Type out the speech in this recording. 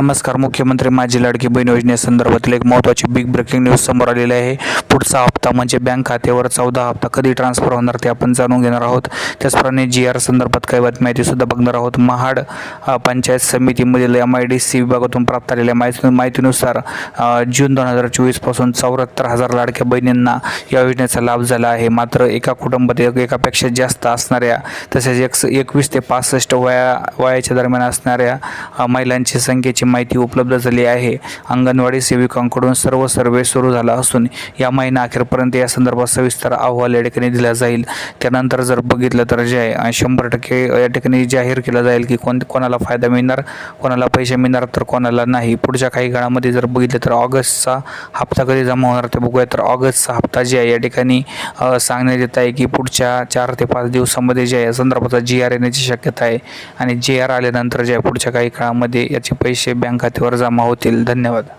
नमस्कार मुख्यमंत्री माझी लाडकी बहीण योजनेसंदर्भातील एक महत्त्वाची बिग ब्रेकिंग न्यूज समोर आलेली आहे. पुढचा हप्ता म्हणजे बँक खात्यावर चौदा हप्ता कधी ट्रान्सफर होणार ते आपण जाणून घेणार आहोत. त्याचप्रमाणे जी आर संदर्भात काही बातमी माहितीसुद्धा बघणार आहोत. महाड पंचायत समितीमधील एम आय डी सी विभागातून प्राप्त आलेल्या माहिती माहितीनुसार जून दोन हजार चोवीसपासून चौऱ्याहत्तर हजार लाडक्या बहिणींना या योजनेचा लाभ झाला आहे. मात्र एका कुटुंबात एक एकापेक्षा जास्त असणाऱ्या तसेच एक एकवीस ते पासष्ट वया वयाच्या दरम्यान असणाऱ्या महिलांची संख्येची माहिती उपलब्ध झाली आहे. अंगणवाडी सेविकांकडून सर्व सर्वे सुरू झाला असून या महिना अखेरपर्यंत या संदर्भात सविस्तर अहवाल या ठिकाणी दिला जाईल. त्यानंतर जर बघितलं तर जे आहे शंभर टक्के या ठिकाणी जाहीर केलं जाईल की कोण कोणाला फायदा मिळणार कोणाला पैसे मिळणार तर कोणाला नाही. पुढच्या काही काळामध्ये जर बघितलं तर ऑगस्टचा हप्ता कधी जमा होणार ते बघूया. तर ऑगस्टचा हप्ता जे आहे या ठिकाणी सांगण्यात येत आहे की पुढच्या चार ते पाच दिवसामध्ये जे आहे या संदर्भाचा जी आर येण्याची शक्यता आहे. आणि जी आर आल्यानंतर जे आहे पुढच्या काही काळामध्ये याचे पैसे पैसे बँक खात्यावर जमा होतील. धन्यवाद.